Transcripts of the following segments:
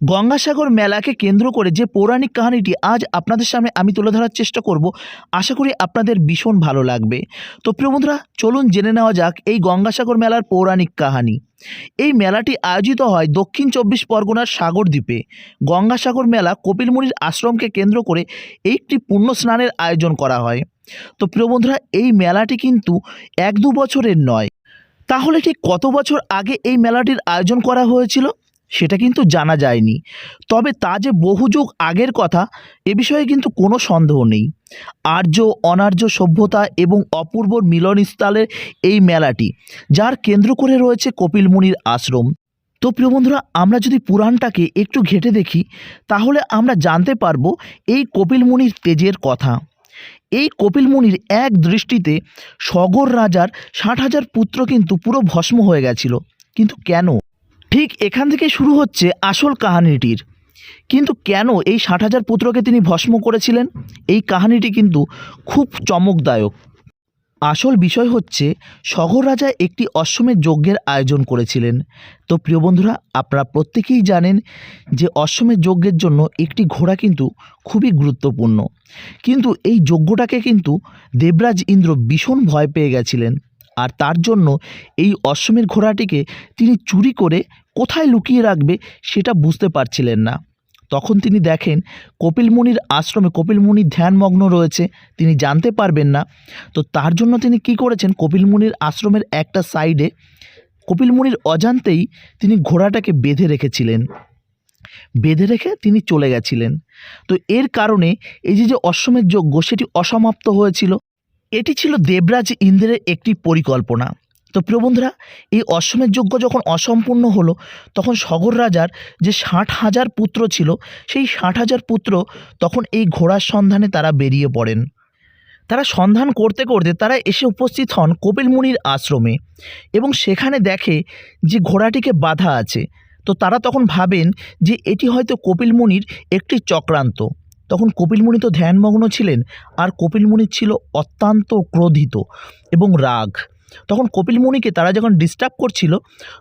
গঙ্গাসাগর মেলাকে কেন্দ্র করে যে পৌরাণিক কাহিনীটি আজ আপনাদের সামনে আমি তুলে ধরার চেষ্টা করব, আশা করি আপনাদের ভীষণ ভালো লাগবে। তো প্রিয় বন্ধুরা, চলুন জেনে নেওয়া যাক এই গঙ্গাসাগর মেলার পৌরাণিক কাহিনী। এই মেলাটি আয়োজিত হয় দক্ষিণ চব্বিশ পরগনার সাগরদ্বীপে গঙ্গাসাগর মেলা কপিলমুনির আশ্রমকে কেন্দ্র করে একটি পুণ্য স্নানের আয়োজন করা হয়। তো প্রিয় বন্ধুরা, এই মেলাটি কিন্তু এক দু বছরের নয়। তাহলে ঠিক কত বছর আগে এই মেলাটির আয়োজন করা হয়েছিল? সেটা কিন্তু জানা যায়নি। তবে তা যে বহু যুগ আগের কথা, এ বিষয়ে কিন্তু কোনো সন্দেহ নেই। আর্য, অনার্য সভ্যতা এবং অপূর্ব মিলনস্থলের এই মেলাটি, যার কেন্দ্র করে রয়েছে কপিল মুনির আশ্রম। তো প্রিয় বন্ধুরা, আমরা যদি পুরাণটাকে একটু ঘেটে দেখি, তাহলে আমরা জানতে পারব এই কপিল মুনির তেজের কথা। এই কপিল মুনির এক দৃষ্টিতে সগর রাজার ষাট হাজার পুত্র কিন্তু পুরো ভস্ম হয়ে গেছিল। কিন্তু কেন? ঠিক এখান থেকে শুরু হচ্ছে আসল কাহিনীটির। কিন্তু কেন এই ষাট হাজার পুত্রকে তিনি ভস্ম করেছিলেন? এই কাহিনীটি কিন্তু খুব চমকদায়ক। আসল বিষয় হচ্ছে, শহর রাজা একটি অশ্বমেধ যজ্ঞের আয়োজন করেছিলেন। তো প্রিয় বন্ধুরা, আপনারা প্রত্যেকেই জানেন যে অশ্বমেধ যজ্ঞের জন্য একটি ঘোড়া কিন্তু খুবই গুরুত্বপূর্ণ। কিন্তু এই যজ্ঞটাকে কিন্তু দেবরাজ ইন্দ্র ভীষণ ভয় পেয়ে গেছিলেন। আর তার জন্য এই অশ্বমের ঘোড়াটিকে তিনি চুরি করে কোথায় লুকিয়ে রাখবে সেটা বুঝতে পারছিলেন না। তখন তিনি দেখেন কপিলমুনির আশ্রমে কপিলমুনি ধ্যানমগ্ন রয়েছে, তিনি জানতে পারবেন না। তো তার জন্য তিনি কি করেছেন? কপিলমুনির আশ্রমের একটা সাইডে কপিলমুনির অজান্তেই তিনি ঘোড়াটাকে বেঁধে রেখেছিলেন। বেঁধে রেখে তিনি চলে গেছিলেন। তো এর কারণে এই যে যে অশ্বমের যজ্ঞ, সেটি অসমাপ্ত হয়েছিল। এটি ছিল দেবরাজ ইন্দ্রের একটি পরিকল্পনা। তো প্রিয় বন্ধুরা, এই অশ্বমের যজ্ঞ যখন অসম্পূর্ণ হলো, তখন সগর রাজার যে ষাট হাজার পুত্র ছিল, সেই ষাট হাজার পুত্র তখন এই ঘোড়ার সন্ধানে তারা বেরিয়ে পড়েন। তারা সন্ধান করতে করতে তারা এসে উপস্থিত হন কপিল মুনির আশ্রমে এবং সেখানে দেখে যে ঘোড়াটিকে বাধা আছে। তো তারা তখন ভাবেন যে এটি হয়তো কপিল মুনির একটি চক্রান্ত। তখন কপিল মুনি তো ধ্যানমগ্ন ছিলেন, আর কপিল মুনির ছিল অত্যন্ত ক্রোধিত এবং রাগ। তখন কপিল মুনিকে তারা যখন ডিস্টার্ব করছিল,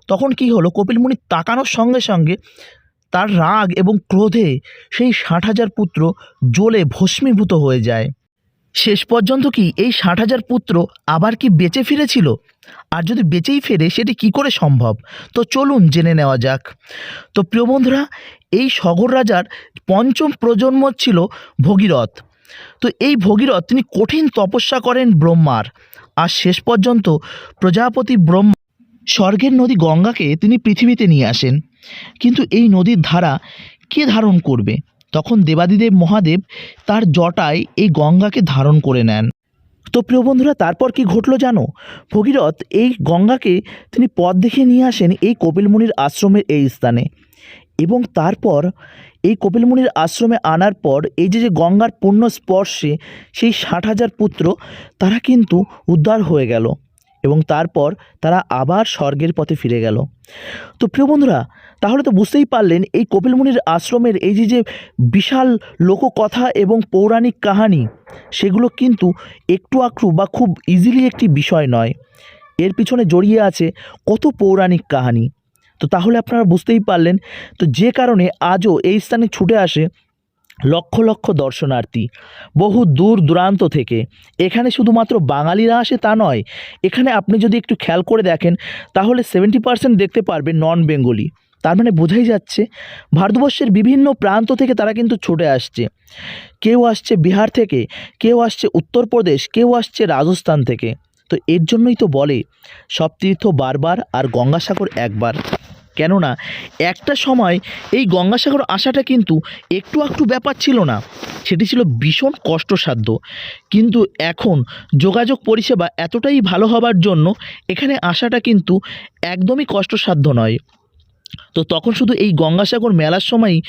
তখন কি হলো? কপিল মুনি তাকানোর সঙ্গে সঙ্গে তার রাগ এবং ক্রোধে সেই ষাট হাজার পুত্র জ্বলে ভস্মীভূত হয়ে যায়। শেষ পর্যন্ত কি এই ষাট হাজার পুত্র আবার কি বেঁচে ফিরেছিল? আর যদি বেঁচেই ফেরে, সেটি কি করে সম্ভব? তো চলুন জেনে নেওয়া যাক। তো প্রিয় বন্ধুরা, এই সগর রাজার পঞ্চম প্রজন্ম ছিল ভগীরথ। তো এই ভগীরথ, তিনি কঠিন তপস্যা করেন ব্রহ্মার। আর শেষ পর্যন্ত প্রজাপতি ব্রহ্মা স্বর্গের নদী গঙ্গাকে তিনি পৃথিবীতে নিয়ে আসেন। কিন্তু এই নদীর ধারা কে ধারণ করবে? তখন দেবাদিদেব মহাদেব তার জটায় এই গঙ্গাকে ধারণ করে নেন। তো প্রিয় বন্ধুরা, তারপর কি ঘটলো জানো? ভগীরথ এই গঙ্গাকে তিনি পথ দেখিয়ে নিয়ে আসেন এই কপিলমুনির আশ্রমের এই স্থানে। এবং তারপর এই কপিলমুনির আশ্রমে আনার পর এই যে যে গঙ্গার পূর্ণ স্পর্শে সেই ষাট হাজার পুত্র, তারা কিন্তু উদ্ধার হয়ে গেল এবং তারপর তারা আবার স্বর্গের পথে ফিরে গেল। তো প্রিয় বন্ধুরা, তাহলে তো বুঝতেই পারলেন এই কপিলমুনির আশ্রমের এই যে যে বিশাল লোককথা এবং পৌরাণিক কাহানি, সেগুলো কিন্তু একটু আকটু বা খুব ইজিলি একটি বিষয় নয়। এর পিছনে জড়িয়ে আছে কত পৌরাণিক কাহিনী। তো তাহলে আপনারা বুঝতেই পারলেন। তো যে কারণে আজও এই স্থানে ছুটে আসে লক্ষ লক্ষ দর্শনার্থী। বহু দূর দূরান্ত থেকে। এখানে শুধুমাত্র বাঙালিরা আসে তা নয়, এখানে আপনি যদি একটু খেয়াল করে দেখেন, তাহলে সেভেন্টি পার্সেন্ট দেখতে পারবেন নন বেঙ্গলি তার মানে বোঝাই যাচ্ছে, ভারতবর্ষের বিভিন্ন প্রান্ত থেকে তারা কিন্তু ছুটে আসছে। কেউ আসছে বিহার থেকে, কেউ আসছে উত্তরপ্রদেশ, কেউ আসছে রাজস্থান থেকে। তো এর জন্যই তো বলে, সব তীর্থ বারবার আর গঙ্গাসাগর একবার। কেননা একটা সময় এই গঙ্গাসাগর আসাটা কিন্তু একটু একটু ব্যাপার ছিল না। সেটি ছিল ভীষণ কষ্টসাধ্য। কিন্তু এখন যোগাযোগ পরিষেবা এতটাই ভালো হবার জন্য এখানে আসাটা কিন্তু একদমই কষ্টসাধ্য নয়। তো তখন শুধু এই গঙ্গাসাগর মেলার সময়ই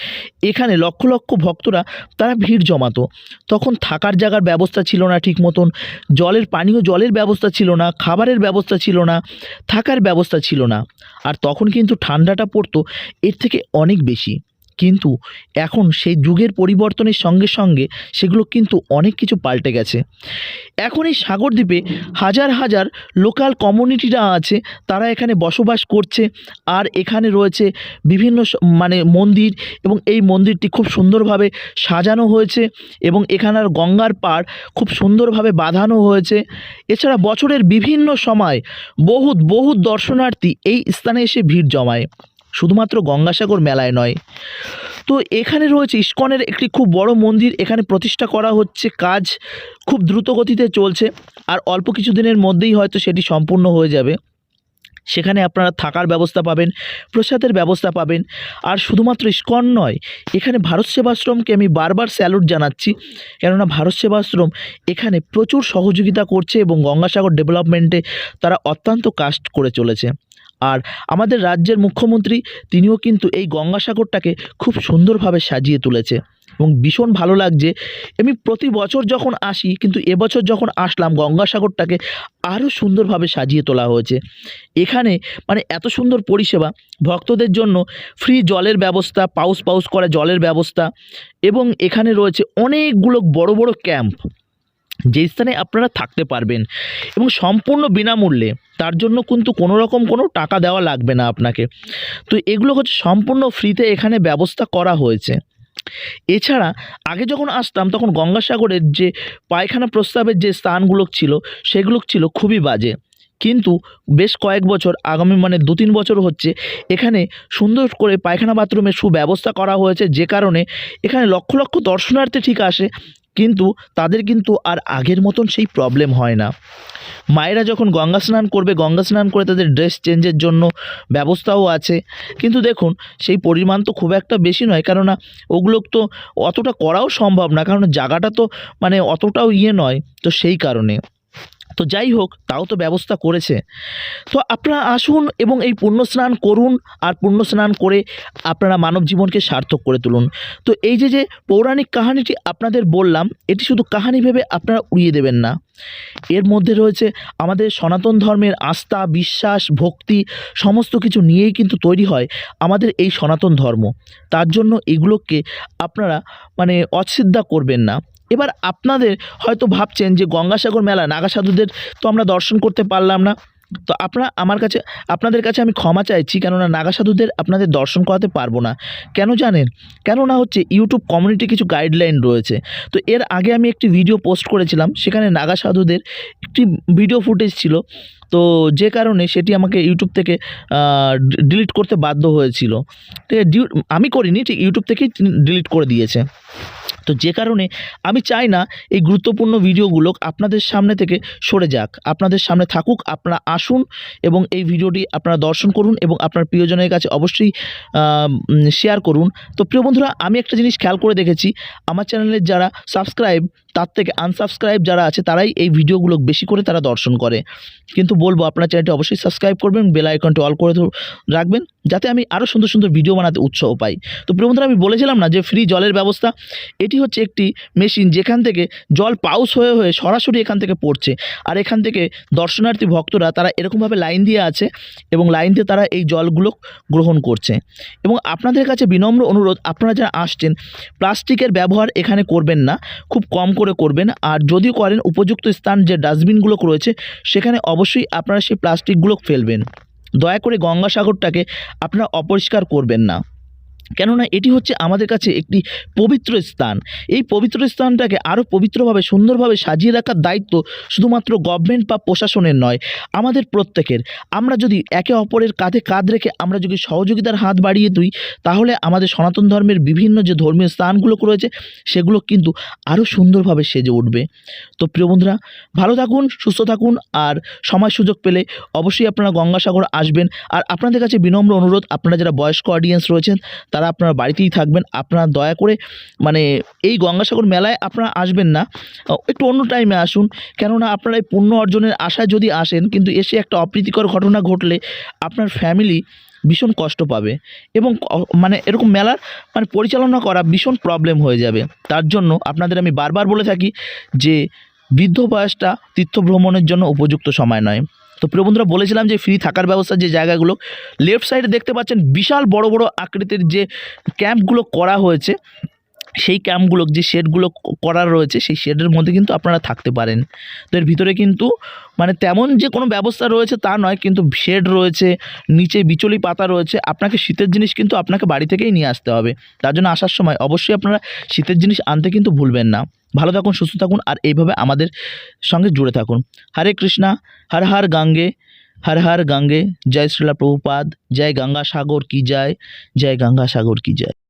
এখানে লক্ষ লক্ষ ভক্তরা তারা ভিড় জমাতো। তখন থাকার জায়গার ব্যবস্থা ছিল না ঠিক মতন, জলের পানীয় জলের ব্যবস্থা ছিল না, খাবারের ব্যবস্থা ছিল না, থাকার ব্যবস্থা ছিল না। আর তখন কিন্তু ঠান্ডাটা পড়তো, এর থেকে অনেক বেশি। কিন্তু এখন সেই যুগের পরিবর্তনের সঙ্গে সঙ্গে সেগুলো কিন্তু অনেক কিছু পাল্টে গেছে। এখন এই সাগরদ্বীপে হাজার হাজার লোকাল কমিউনিটিরা আছে, তারা এখানে বসবাস করছে আর এখানে রয়েছে বিভিন্ন মানে মন্দির এবং এই মন্দিরটি খুব সুন্দরভাবে সাজানো হয়েছে এবং এখানের গঙ্গার পাড় খুব সুন্দরভাবে বাঁধানো হয়েছে। এছাড়া বছরের বিভিন্ন সময় বহুত বহুত দর্শনার্থী এই স্থানে এসে ভিড় জমায়। শুধুমাত্র গঙ্গাসাগর মেলায় নয়। তো এখানে রয়েছে ইস্কনের একটি খুব বড় মন্দির। এখানে প্রতিষ্ঠা করা হচ্ছে কাজ খুব দ্রুত গতিতে চলছে। আর অল্প কিছু দিনের মধ্যেই হয়তো সেটি সম্পূর্ণ হয়ে যাবে। সেখানে আপনারা থাকার ব্যবস্থা পাবেন, প্রসাদের ব্যবস্থা পাবেন। আর শুধুমাত্র ইস্কন নয়, এখানে ভারত সেবাশ্রমকে আমি বারবার স্যালুট জানাচ্ছি। কেননা ভারত সেবাশ্রম এখানে প্রচুর সহযোগিতা করছে এবং গঙ্গাসাগর ডেভেলপমেন্টে তারা অত্যন্ত কাস্ট করে চলেছে। আর আমাদের রাজ্যের মুখ্যমন্ত্রী, তিনিও কিন্তু এই গঙ্গাসাগরটাকে খুব সুন্দরভাবে সাজিয়ে তুলেছে এবং ভীষণ ভালো লাগছে। আমি প্রতি বছর যখন আসি, কিন্তু এবছর যখন আসলাম, গঙ্গাসাগরটাকে আরও সুন্দরভাবে সাজিয়ে তোলা হয়েছে। এখানে মানে এত সুন্দর পরিষেবা, ভক্তদের জন্য ফ্রি জলের ব্যবস্থা পাউস পাউস করা জলের ব্যবস্থা এবং এখানে রয়েছে অনেকগুলো বড় বড় ক্যাম্প যে স্থানে আপনারা থাকতে পারবেন এবং সম্পূর্ণ বিনামূল্যে, তার জন্য কিন্তু কোনো রকম কোনো টাকা দেওয়া লাগবে না আপনাকে। তো এগুলো হচ্ছে সম্পূর্ণ ফ্রিতে এখানে ব্যবস্থা করা হয়েছে। এছাড়া আগে যখন আসতাম, তখন গঙ্গাসাগরের যে পায়খানা প্রস্তাবের যে স্থানগুলো ছিল, সেগুলো ছিল খুবই বাজে। কিন্তু বেশ কয়েক বছর, আগামী মানে দু তিন বছর হচ্ছে, এখানে সুন্দর করে পায়খানা বাথরুমের সুব্যবস্থা করা হয়েছে, যে কারণে এখানে লক্ষ লক্ষ দর্শনার্থী ঠিক আসে কিন্তু তাদের কিন্তু আর আগের মতন সেই প্রবলেম হয় না। মায়েরা যখন গঙ্গা স্নান করবে, গঙ্গা স্নান করে তাদের ড্রেস চেঞ্জের জন্য ব্যবস্থাও আছে। কিন্তু দেখুন, সেই পরিমাণ তো খুব একটা বেশি নয়, কেননা ওগুলো তো অতটা করাও সম্ভব না, কারণ জায়গাটা তো মানে অতটাও ইয়ে নয়, তো সেই কারণে। তো যাই হোক, তাও তো ব্যবস্থা করেছে। তো আপনারা আসুন এবং এই পুণ্য স্নান করুন আর পুণ্য স্নান করে আপনারা মানব জীবনকে সার্থক করে তুলুন। তো এই যে যে পৌরাণিক কাহিনীটি আপনাদের বললাম, এটি শুধু কাহিনী ভেবে আপনারা উড়িয়ে দেবেন না। এর মধ্যে রয়েছে আমাদের সনাতন ধর্মের আস্থা, বিশ্বাস, ভক্তি, সমস্ত কিছু নিয়েই কিন্তু তৈরি হয় আমাদের এই সনাতন ধর্ম। তার জন্য এগুলোকে আপনারা মানে অশ্রদ্ধা করবেন না। এবার আপনাদের হয়তো ভাবছেন যে গঙ্গাসাগর মেলা নাগা সাধুদের তো আমরা দর্শন করতে পারলাম না। তো আপনারা আমার কাছে, আপনাদের কাছে আমি ক্ষমা চাইছি কেননা নাগা সাধুদের আপনাদের দর্শন করাতে পারব না। কেন জানেন? কেননা হচ্ছে ইউটিউব কমিউনিটি কিছু গাইডলাইন রয়েছে। তো এর আগে আমি একটি ভিডিও পোস্ট করেছিলাম, সেখানে নাগা সাধুদের একটি ভিডিও ফুটেজ ছিল। তো যে কারণে সেটি আমাকে ইউটিউব থেকে ডিলিট করতে বাধ্য হয়েছিল। ঠিক আমি করিনি, ঠিক ইউটিউব থেকেই ডিলিট করে দিয়েছে। তো যে কারণে আমি চাই না এই গুরুত্বপূর্ণ ভিডিওগুলো আপনাদের সামনে থেকে সরে যাক। আপনাদের সামনে থাকুক, আপনারা আসুন এবং এই ভিডিওটি আপনারা দর্শন করুন এবং আপনার প্রিয়জনের কাছে অবশ্যই শেয়ার করুন। তো প্রিয় বন্ধুরা, আমি একটা জিনিস খেয়াল করে দেখেছি। আমার চ্যানেলের যারা সাবস্ক্রাইব তার থেকে আনসাবস্ক্রাইব যারা আছে, তারাই এই ভিডিওগুলো বেশি করে তারা দর্শন করে। কিন্তু বলব, আপনার চ্যানেলটি অবশ্যই সাবস্ক্রাইব করবেন বেল আইকনটি অল করে রাখবেন, যাতে আমি আরও সুন্দর সুন্দর ভিডিও বানাতে উৎসাহ পাই। তো বন্ধুরা, আমি বলেছিলাম না যে ফ্রি জলের ব্যবস্থা, এটি হচ্ছে একটি মেশিন যেখান থেকে জল পাউস হয়ে হয়ে সরাসরি এখান থেকে পড়ছে। আর এখান থেকে দর্শনার্থী, ভক্তরা, তারা এরকমভাবে লাইন দিয়ে আছে এবং লাইন দিয়ে তারা এই জলগুলো গ্রহণ করছে। এবং আপনাদের কাছে বিনম্র অনুরোধ, আপনারা যারা আসছেন, প্লাস্টিকের ব্যবহার এখানে করবেন না। খুব কম করে করবেন। আর যদি করেন উপযুক্ত স্থান যে ডাস্টবিনগুলো রয়েছে, সেখানে অবশ্যই আপনারা সেই প্লাস্টিকগুলো ফেলবেন। দয়া করে গঙ্গাসাগরটাকে আপনারা অপরিষ্কার করবেন না। কেননা এটি হচ্ছে আমাদের কাছে একটি পবিত্র স্থান। এই পবিত্র স্থানটাকে আরও পবিত্রভাবে, সুন্দরভাবে সাজিয়ে রাখার দায়িত্ব শুধুমাত্র গভর্নমেন্ট বা প্রশাসনের নয়, আমাদের প্রত্যেকের। আমরা যদি একে অপরের কাঁধে কাঁধ রেখে আমরা যদি সহযোগিতার হাত বাড়িয়ে দিই তাহলে আমাদের সনাতন ধর্মের বিভিন্ন যে ধর্মীয় স্থানগুলো রয়েছে, সেগুলো কিন্তু আরও সুন্দরভাবে সেজে উঠবে। তো প্রিয় বন্ধুরা, ভালো থাকুন, সুস্থ থাকুন, আর সময় সুযোগ পেলে অবশ্যই আপনারা গঙ্গাসাগর আসবেন। আর আপনাদের কাছে বিনম্র অনুরোধ, আপনারা যারা বয়স্ক অডিয়েন্স রয়েছেন তারা আপনারা বাড়িতেই থাকবেন। আপনারা দয়া করে মানে এই গঙ্গাসাগর মেলায় আপনারা আসবেন না। একটু অন্য টাইমে আসুন। কেননা আপনারা এই পুণ্য অর্জনের আশায় যদি আসেন, কিন্তু এসে একটা অপ্রীতিকর ঘটনা ঘটলে আপনার ফ্যামিলি ভীষণ কষ্ট পাবে এবং মানে এরকম মেলার মানে পরিচালনা করা ভীষণ প্রবলেম হয়ে যাবে। তার জন্য আপনাদের আমি বারবার বলে থাকি যে বৃদ্ধ বয়সটা তীর্থ ভ্রমণের জন্য উপযুক্ত সময় নয়। তো প্রিয় বন্ধুরা, বলেছিলাম যে ফ্রি থাকার ব্যবস্থা যে জায়গাগুলো লেফট সাইডে দেখতে পাচ্ছেন বিশাল বড় বড় আকৃতির যে ক্যাম্পগুলো করা হয়েছে। সেই ক্যাম্পগুলো, যে শেডগুলো করার রয়েছে, সেই শেডের মধ্যে কিন্তু আপনারা থাকতে পারেন। তো এর ভিতরে কিন্তু মানে তেমন যে কোনো ব্যবস্থা রয়েছে তা নয়, কিন্তু শেড রয়েছে, নিচে বিচলি পাতা রয়েছে, আপনাকে শীতের জিনিস কিন্তু আপনাকে বাড়ি থেকেই নিয়ে আসতে হবে। তার জন্য আসার সময় অবশ্যই আপনারা শীতের জিনিস আনতে কিন্তু ভুলবেন না। ভালো থাকুন, সুস্থ থাকুন, আর এইভাবে আমাদের সঙ্গে জুড়ে থাকুন। হরে কৃষ্ণা, হর হর গঙ্গে, হর হর গঙ্গে, জয় শ্রীলা প্রভুপাদ, জয় গঙ্গা সাগর কি জয় জয় গঙ্গা সাগর কি জয়।